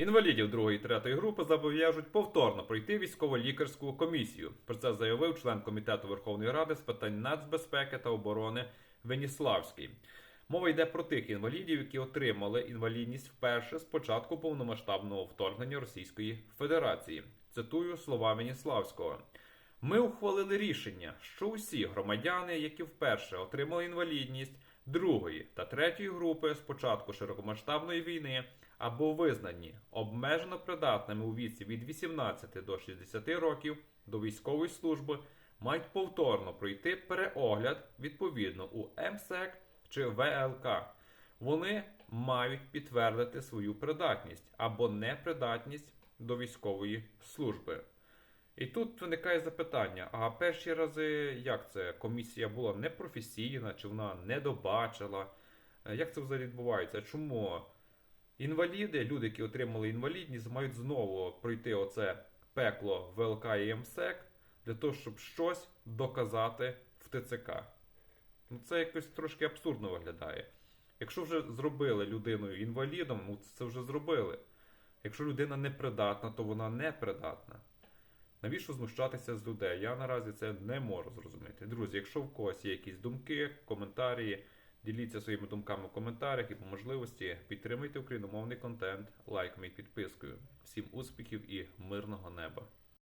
Інвалідів другої і третьої групи зобов'яжуть повторно пройти військово-лікарську комісію. Про це заявив член комітету Верховної Ради з питань нацбезпеки та оборони Веніславський. Мова йде про тих інвалідів, які отримали інвалідність вперше з початку повномасштабного вторгнення Російської Федерації. Цитую слова Веніславського. Ми ухвалили рішення, що усі громадяни, які вперше отримали інвалідність другої та третьої групи з початку широкомасштабної війни або визнані обмежено придатними у віці від 18 до 60 років до військової служби, мають повторно пройти переогляд відповідно у МСЕК чи ВЛК. Вони мають підтвердити свою придатність або непридатність до військової служби. І тут виникає запитання: а перші рази як це? Комісія була непрофесійна, чи вона не добачила? Е, Як це взагалі відбувається? Чому інваліди, люди, які отримали інвалідність, мають знову пройти оце пекло ВЛК і МСЕК для того, щоб щось доказати в ТЦК? Ну це якось трошки абсурдно виглядає. Якщо вже зробили людиною інвалідом, ну це вже зробили. Якщо людина непридатна, то вона непридатна. Навіщо знущатися з людей? Я наразі це не можу зрозуміти. Друзі, якщо в когось є якісь думки, коментарі, діліться своїми думками в коментарях і по можливості підтримуйте україномовний контент лайком і підпискою. Всім успіхів і мирного неба!